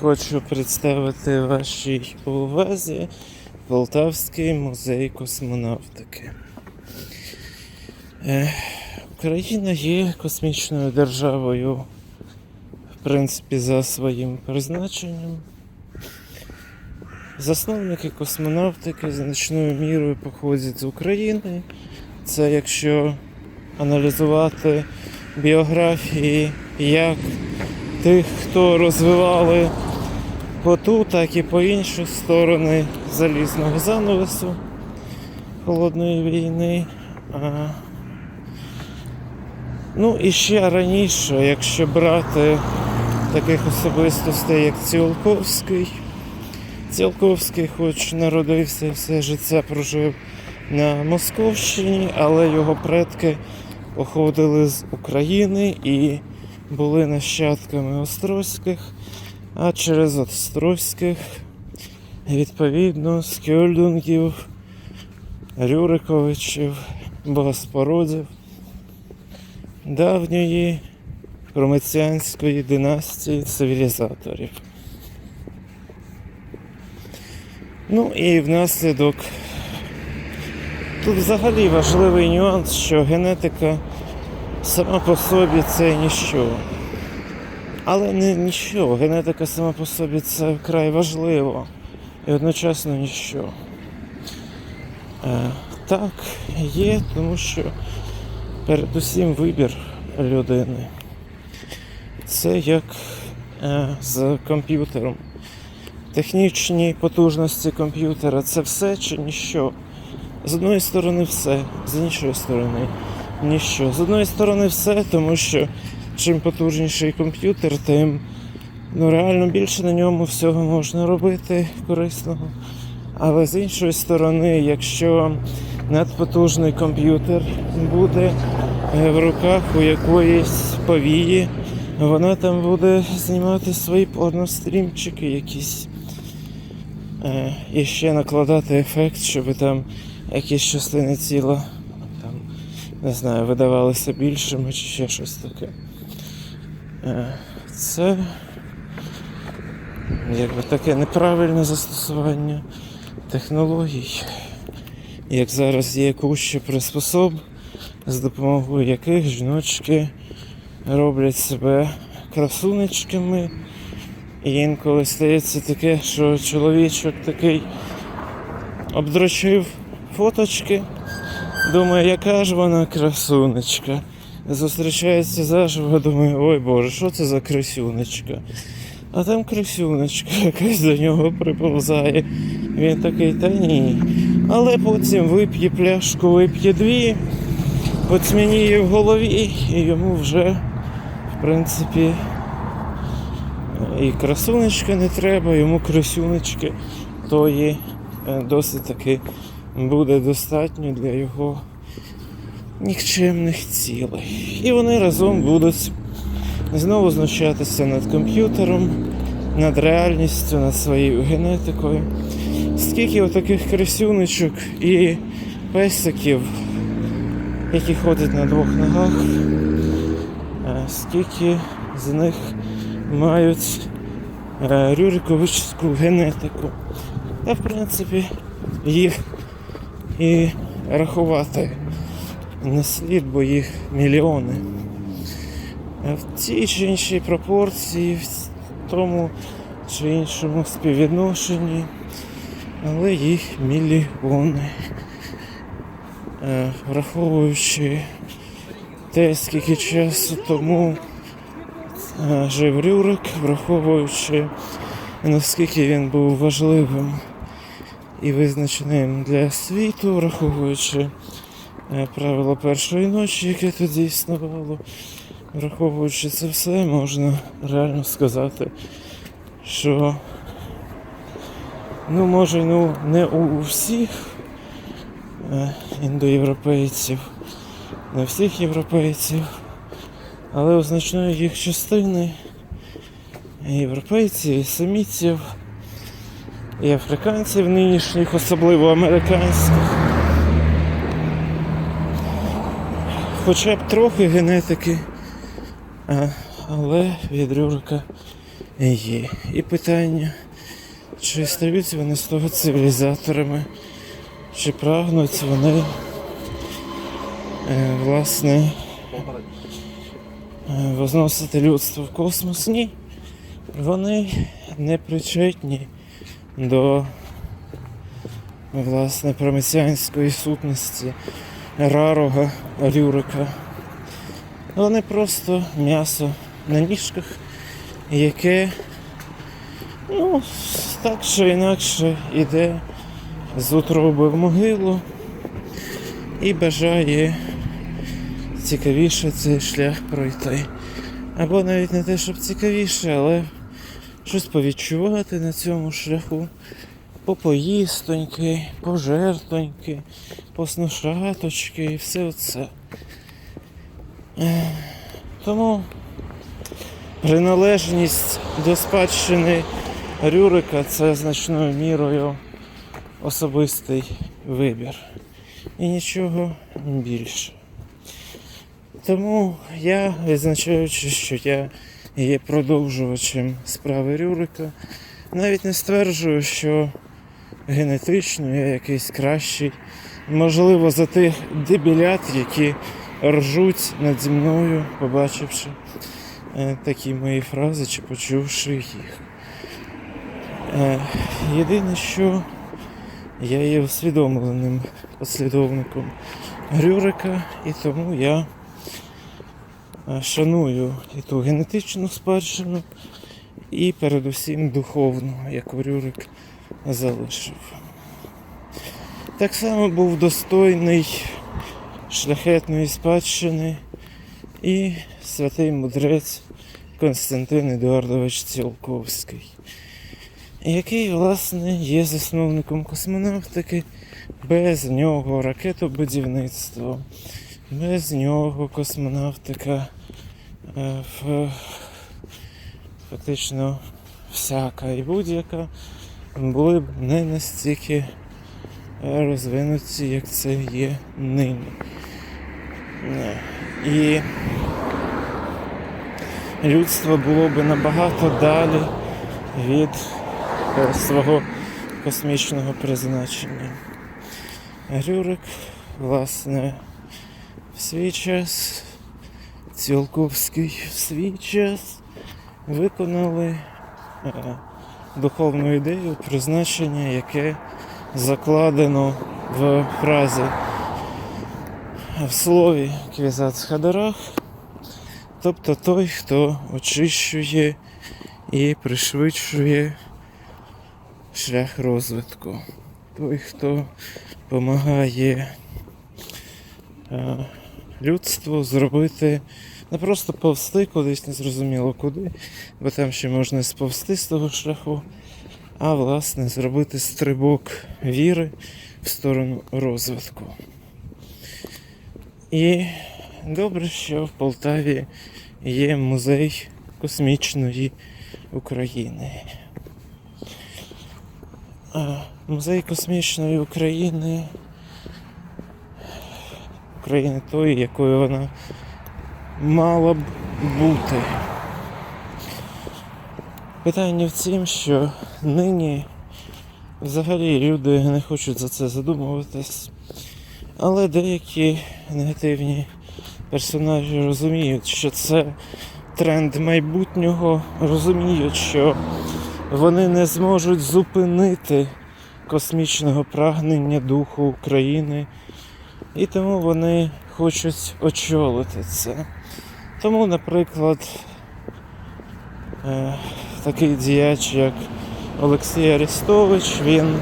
Хочу представити вашій увазі Полтавський музей космонавтики. Е, Україна є космічною державою, в принципі, за своїм призначенням. Засновники космонавтики значною мірою походять з України. Це якщо аналізувати біографії як тих, хто розвивали по ту, так і по іншу сторони залізного занавесу холодної війни. А, ну і ще раніше, якщо брати таких особистостей, як Ціолковський. Ціолковський, хоч народився і все життя прожив на Московщині, але його предки походили з України і були нащадками Острозьких, а через Острозьких, відповідно, Скьольдунгів, Рюриковичів, Богоспородів, давньої промеціанської династії цивілізаторів. Ну і внаслідок тут взагалі важливий нюанс, що генетика сама по собі це ніщо. Але не ніщо. Генетика сама по собі це вкрай важливо і одночасно ніщо. Е, так, є, тому що передусім вибір людини. Це як е, з комп'ютером. Технічні потужності комп'ютера це все чи ніщо. З одної сторони все, з іншої сторони ніщо. З одної сторони все, тому що чим потужніший комп'ютер, тим ну, реально більше на ньому всього можна робити корисного. Але з іншої сторони, якщо надпотужний комп'ютер буде е, в руках у якоїсь повії, вона там буде знімати свої порнострімчики якісь. Е, і ще накладати ефект, щоб там якісь частини тіла там, не знаю, видавалися більшими чи ще щось таке. Е, Це якби таке неправильне застосування технологій. Як зараз є куща приспособ, з допомогою яких жіночки роблять себе красунечками. І інколи стається таке, що чоловічок такий обдрочив фоточки, думає, яка ж вона красунечка. Зустрічається заживо, думає, ой Боже, що це за красюнечка? А там красюнечка якась до нього приповзає. Він такий, та ні. Але потім вип'є пляшку, вип'є дві, поцмініє в голові, і йому вже, в принципі, і красунечка не треба, йому красюнечки тої е, досить таки буде достатньо для його нікчемних цілей. І вони разом будуть знову знущатися над комп'ютером, над реальністю, над своєю генетикою. Скільки отаких красюнечок і песиків, які ходять на двох ногах, е, скільки з них мають е, рюриковичську генетику. Та в принципі їх і рахувати не слід, бо їх мільйони. В тій чи іншій пропорції, в тому чи іншому співвідношенні, але їх мільйони. Е, Враховуючи те, скільки часу тому е, жив Рюрик, враховуючи наскільки він був важливим і визначеним для світу, враховуючи е, правила першої ночі, яке тоді існувало, враховуючи це все, можна реально сказати, що ну може ну не у всіх е, індоєвропейців, не всіх європейців, але у значної їх частини європейців, і семітів, і африканців нинішніх, особливо американських. Хоча б трохи генетики, але від Рюрика є. І питання, чи стають вони з того цивілізаторами, чи прагнуть вони е, власне е, возносити людство в космос? Ні. Вони не причетні до власне промесіанської сутності рарога Рюрика. Вони просто м'ясо на ніжках, яке ну, так чи інакше йде з утроби в могилу і бажає цікавіше цей шлях пройти. Або навіть не те, щоб цікавіше, але щось повідчувати на цьому шляху. Попоїстоньки, пожертоньки, поснушаточки і все оце. Тому приналежність до спадщини Рюрика це значною мірою особистий вибір. І нічого більше. Тому я, відзначаючи, що я є продовжувачем справи Рюрика, навіть не стверджую, що генетично я якийсь кращий. Можливо, за тих дебілят, які ржуть наді мною, побачивши е, такі мої фрази чи почувши їх. Е, єдине, що я є усвідомленим послідовником Рюрика, і тому я е, шаную і ту генетичну спадщину, і передусім духовну, яку Рюрик залишив. Так само був достойний шляхетної спадщини і святий мудрець Константин Едуардович Ціолковський, який, власне, є засновником космонавтики. Без нього ракетобудівництво, без нього космонавтика е, в- фактично всяка і будь-яка були б не настільки е, розвинуті, як це є нині. Е, І людство було б набагато далі від е, свого космічного призначення. Рюрик, власне, в свій час, Цілковський в свій час виконали е, духовну ідею, призначення, яке закладено в фразі в слові Квізац Хадарах, тобто той, хто очищує і пришвидшує шлях розвитку, той, хто допомагає е, людству зробити не просто повсти кудись незрозуміло куди, бо там ще можна сповзти з того шляху, а власне зробити стрибок віри в сторону розвитку. І добре, що в Полтаві є музей космічної України. Музей космічної України. України тої, якою вона мала б бути. Питання в тім, що нині взагалі люди не хочуть за це задумуватись, але деякі негативні персонажі розуміють, що це тренд майбутнього, розуміють, що вони не зможуть зупинити космічного прагнення духу України, і тому вони хочуть очолити це. Тому, наприклад, е, такий діяч, як Олексій Арестович, він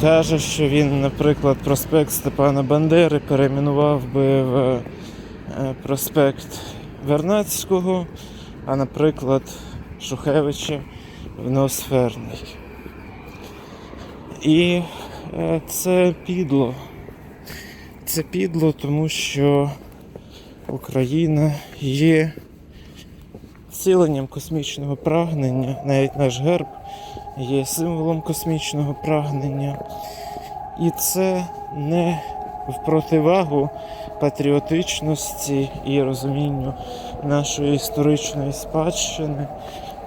каже, що він, наприклад, проспект Степана Бандери перейменував би в е, проспект Вернадського, а, наприклад, Шухевича в Ноосферний. І е, це підло. Це підло, тому що Україна є втіленням космічного прагнення, навіть наш герб є символом космічного прагнення. І це не в противагу патріотичності і розумінню нашої історичної спадщини,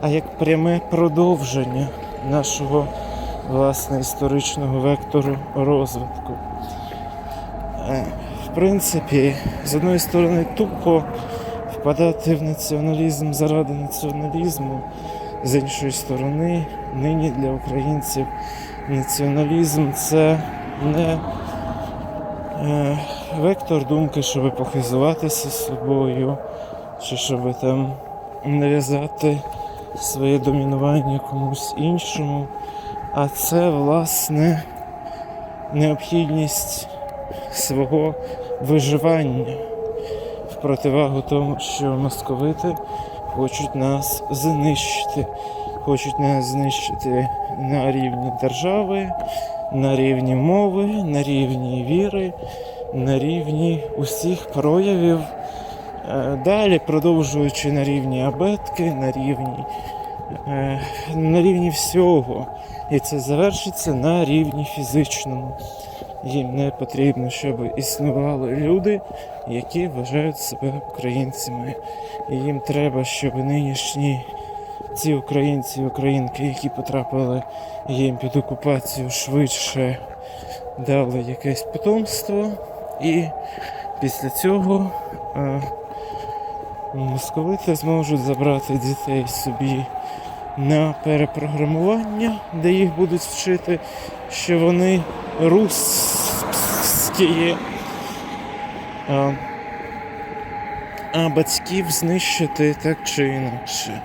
а як пряме продовження нашого власне історичного вектору розвитку. Е, В принципі, з одної сторони, тупо впадати в націоналізм заради націоналізму, з іншої сторони, нині для українців націоналізм це не е, вектор думки, щоб похизуватися собою, чи щоб там нав'язати своє домінування комусь іншому. А це власне необхідність свого виживання противагу тому, що московити хочуть нас знищити. Хочуть нас знищити на рівні держави, на рівні мови, на рівні віри, на рівні усіх проявів. Е, Далі продовжуючи на рівні абетки, на рівні, е, на рівні всього. І це завершиться на рівні фізичному. Їм не потрібно, щоб існували люди, які вважають себе українцями. І їм треба, щоб нинішні ці українці і українки, які потрапили їм під окупацію, швидше дали якесь потомство. І після цього е, московити зможуть забрати дітей собі на перепрограмування, де їх будуть вчити, що вони русські. А, а батьків знищити так чи інакше.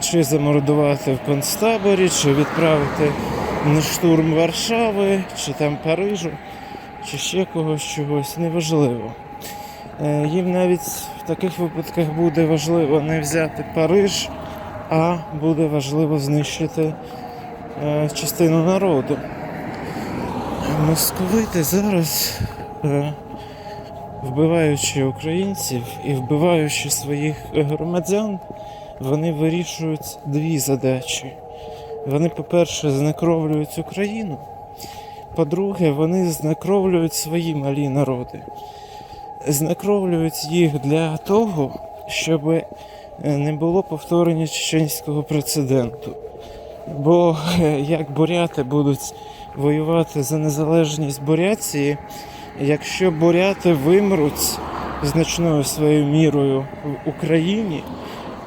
Чи замордувати в концтаборі, чи відправити на штурм Варшави, чи там Парижу, чи ще когось чогось, неважливо. Е, Їм навіть в таких випадках буде важливо не взяти Париж, а буде важливо знищити е, частину народу. Московити зараз, е, вбиваючи українців і вбиваючи своїх громадян, вони вирішують дві задачі. Вони, по-перше, знекровлюють Україну. По-друге, вони знекровлюють свої малі народи. Знекровлюють їх для того, щоб е, не було повторення чеченського прецеденту. Бо е, як буряти будуть воювати за незалежність Буряції, якщо буряти вимруть значною своєю мірою в Україні,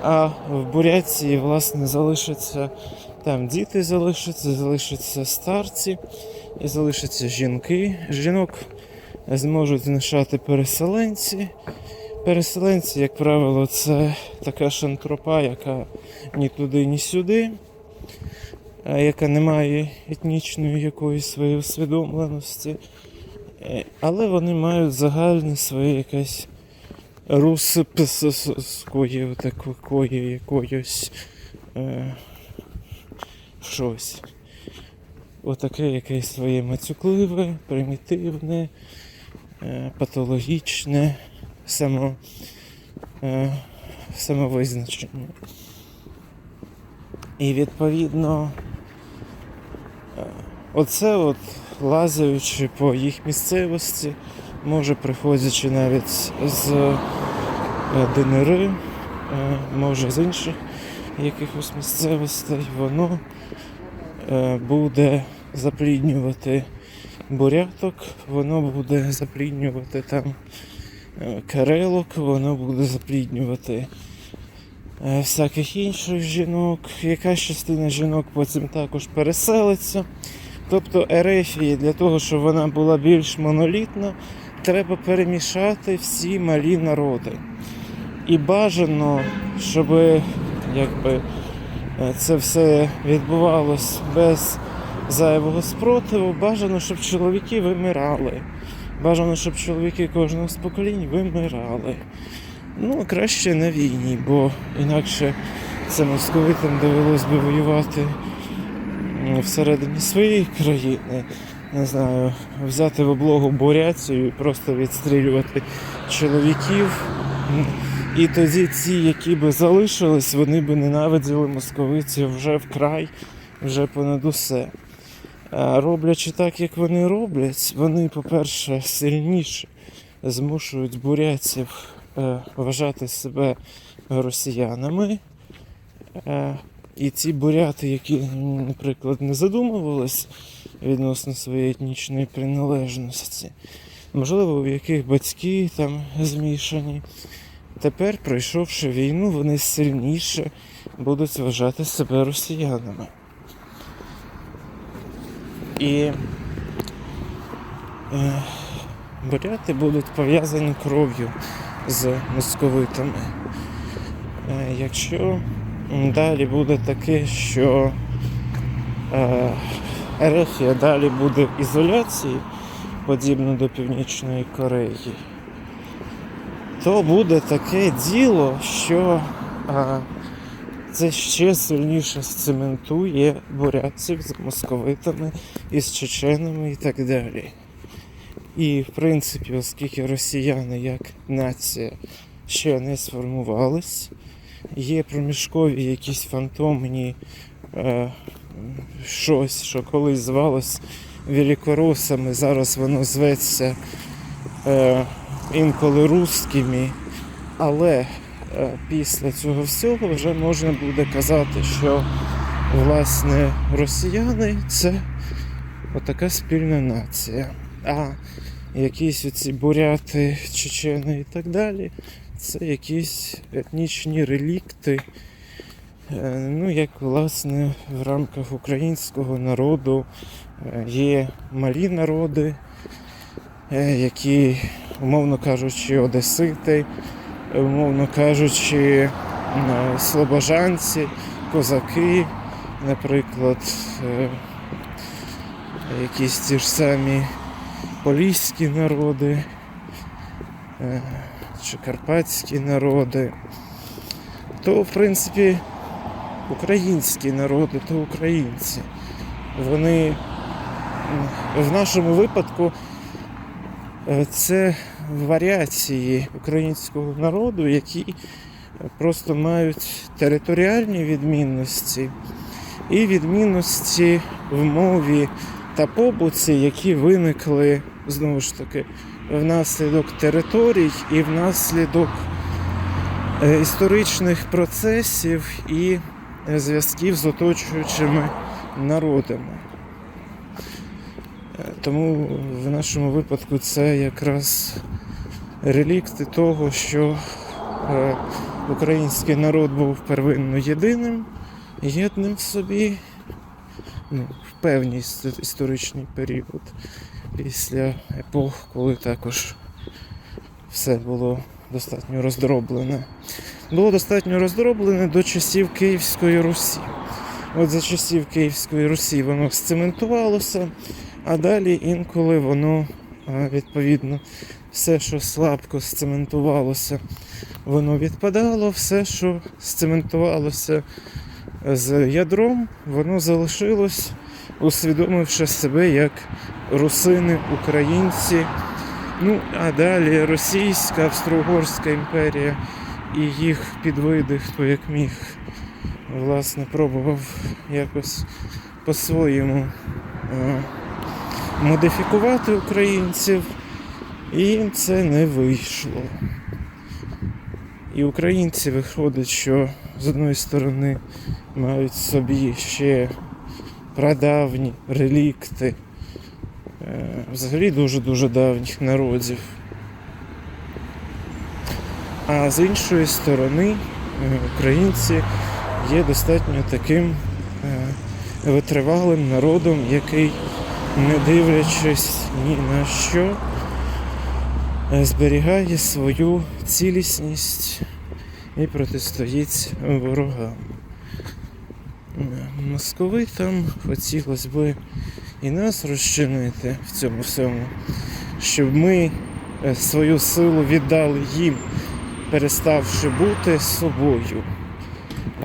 а в Буряції, власне, залишаться там діти залишаться, залишаться старці і залишаться жінки. Жінок зможуть знищати переселенці. Переселенці, як правило, це така шантропа, яка ні туди, ні сюди, яка не має етнічної якоїсь своєї усвідомленості. Е, Але вони мають загальне своє якесь русипської такої якоїсь е, щось. Отаке якесь своє мацюкливе, примітивне, е, патологічне само, е, самовизначення. І відповідно е, оце от лазаючи по їх місцевості, може приходячи навіть з е, ДНР, е, може з інших якихось місцевостей, воно е, буде запліднювати буряток, воно буде запліднювати там карелок, воно буде запліднювати всяких інших жінок. Якась частина жінок потім також переселиться. Тобто Ерефії для того, щоб вона була більш монолітна, треба перемішати всі малі народи. І бажано, щоб якби, е, це все відбувалось без зайвого спротиву, бажано, щоб чоловіки вимирали. Бажано, щоб чоловіки кожного з поколінь вимирали. Ну, краще на війні, бо інакше це московитам довелось би воювати всередині своєї країни. Не знаю, взяти в облогу Буряцію і просто відстрілювати чоловіків. І тоді ці, які би залишились, вони би ненавиділи московитів вже вкрай, вже понад усе. А роблячи так, як вони роблять, вони, по-перше, сильніше змушують бурятів е, вважати себе росіянами. Е, І ці буряти, які, наприклад, не задумувались відносно своєї етнічної приналежності, можливо, у яких батьки там змішані. Тепер, пройшовши війну, вони сильніше будуть вважати себе росіянами. І е, буряти будуть пов'язані кров'ю з московитами. Е, якщо далі буде таке, що е, Ерефія далі буде в ізоляції, подібно до Північної Кореї, то буде таке діло, що е, це ще сильніше сцементує бурятців з московитами із чеченами і так далі. І, в принципі, оскільки росіяни як нація ще не сформувались, є проміжкові якісь фантомні е, щось, що колись звалось великоросами, зараз воно зветься е, інколи русскими, але е, після цього всього вже можна буде казати, що власне росіяни це отака спільна нація. А якісь оці буряти, чечени і так далі, це якісь етнічні релікти. Е, Ну, як власне в рамках українського народу е, є малі народи, е, які, умовно кажучи, одесити, умовно кажучи, слобожанці, козаки, наприклад, якісь ті ж самі поліські народи е, чи карпатські народи, то в принципі українські народи, то українці. Вони в нашому випадку е, це варіації українського народу, які просто мають територіальні відмінності і відмінності в мові та побуті, які виникли знову ж таки внаслідок територій і внаслідок е, історичних процесів і е, зв'язків з оточуючими народами. Е, Тому в нашому випадку це якраз релікти того, що український народ був первинно єдиним, єдним в собі ну, в певний історичний період, після епох, коли також все було достатньо роздроблене. Було достатньо роздроблене до часів Київської Русі. От за часів Київської Русі воно сцементувалося, а далі інколи воно відповідно все, що слабко сцементувалося, воно відпадало, все, що сцементувалося з ядром, воно залишилось, усвідомивши себе як русини, українці. Ну, а далі Російська, Австро-Угорська імперія і їх підвиди, хто як міг, власне, пробував якось по-своєму е, модифікувати українців, і це не вийшло. І українці виходить, що з одної сторони мають собі ще прадавні релікти е, взагалі дуже-дуже давніх народів. А з іншої сторони, е, українці є достатньо таким е, витривалим народом, який, не дивлячись ні на що, зберігає свою цілісність і протистоїть ворогам. Московитам хотілося б і нас розчинити в цьому всьому, щоб ми е, свою силу віддали їм, переставши бути собою.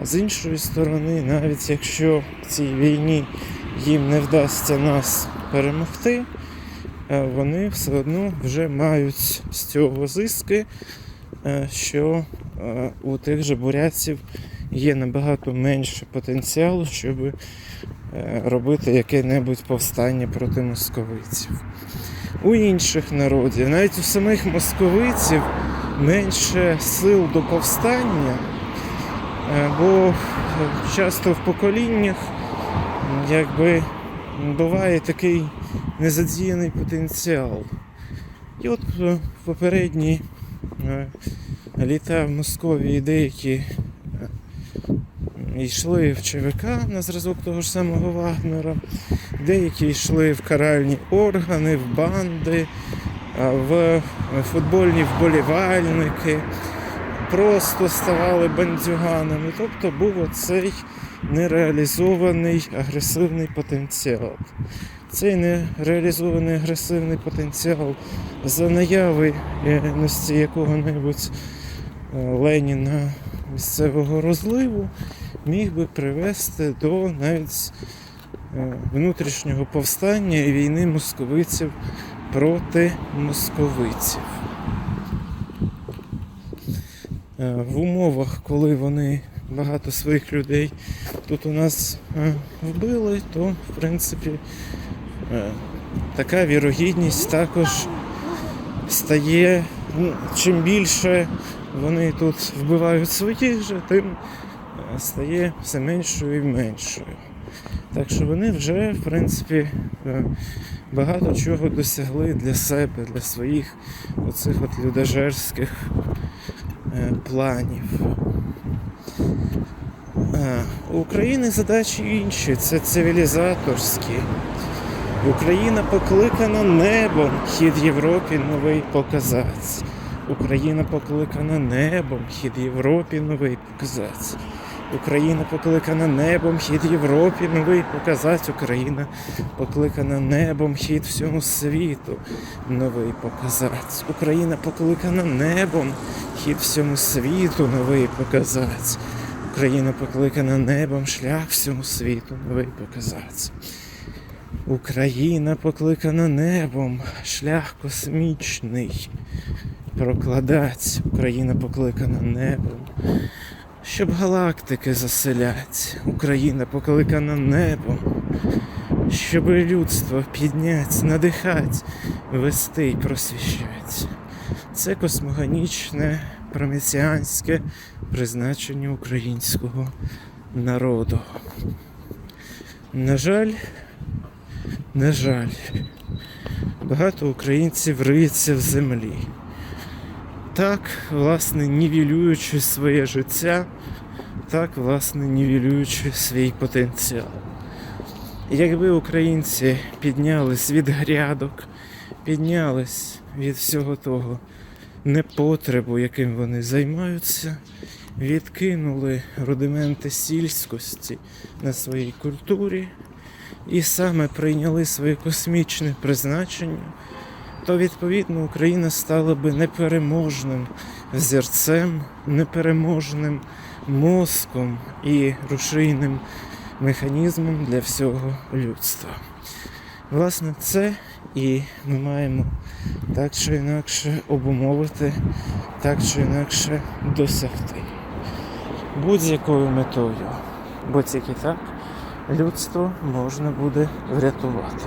А з іншої сторони, навіть якщо в цій війні їм не вдасться нас перемогти, е, вони все одно вже мають з цього зиски, е, що у тих же бурятців є набагато менше потенціалу, щоб е, робити яке-небудь повстання проти московитів. У інших народів, навіть у самих московитів, менше сил до повстання, е, бо часто в поколіннях якби буває такий незадіяний потенціал. І от е, в попередні е, літа в Московії деякі е, йшли в ЧВК на зразок того ж самого Вагнера, деякі йшли в каральні органи, в банди, в футбольні вболівальники, просто ставали бандюганами. Тобто був оцей нереалізований агресивний потенціал. Цей нереалізований агресивний потенціал за наявності якого-небудь е, Леніна місцевого розливу міг би привести до навіть е, внутрішнього повстання і війни московиців проти московиців. Е, В умовах, коли вони багато своїх людей тут у нас е, вбили, то в принципі е, така вірогідність також стає. ну, Чим більше вони тут вбивають своїх же, тим е, стає все меншою і меншою. Так що вони вже, в принципі, е, багато чого досягли для себе, для своїх оцих от людожерських е, планів. У України задачі інші, це цивілізаторські. Україна покликана небом хід Європі новий показати. Україна покликана небом хід Європі новий показати. Україна покликана небом хід Європі новий показати. Україна покликана небом хід всьому світу новий показати. Україна покликана небом хід всьому світу новий показати. Україна покликана небом шлях всьому світу новий показати. Україна покликана небом шлях космічний прокладать. Україна покликана небом, щоб галактики заселять. Україна покликана небом, щоб людство піднять, надихать, вести й просвіщать. Це космогонічне промесіанське призначення українського народу. На жаль, на жаль, багато українців риється в землі. Так, власне, нівелюючи своє життя, так, власне, нівелюючи свій потенціал. Якби українці піднялись від грядок, піднялись від всього того непотребу, яким вони займаються, відкинули рудименти сільськості на своїй культурі і саме прийняли своє космічне призначення, то відповідно Україна стала би непереможним взірцем, непереможним мозком і рушійним механізмом для всього людства. Власне, це і ми маємо так чи інакше обумовити, так чи інакше досягти будь-якою метою. Бо тільки так людство можна буде врятувати.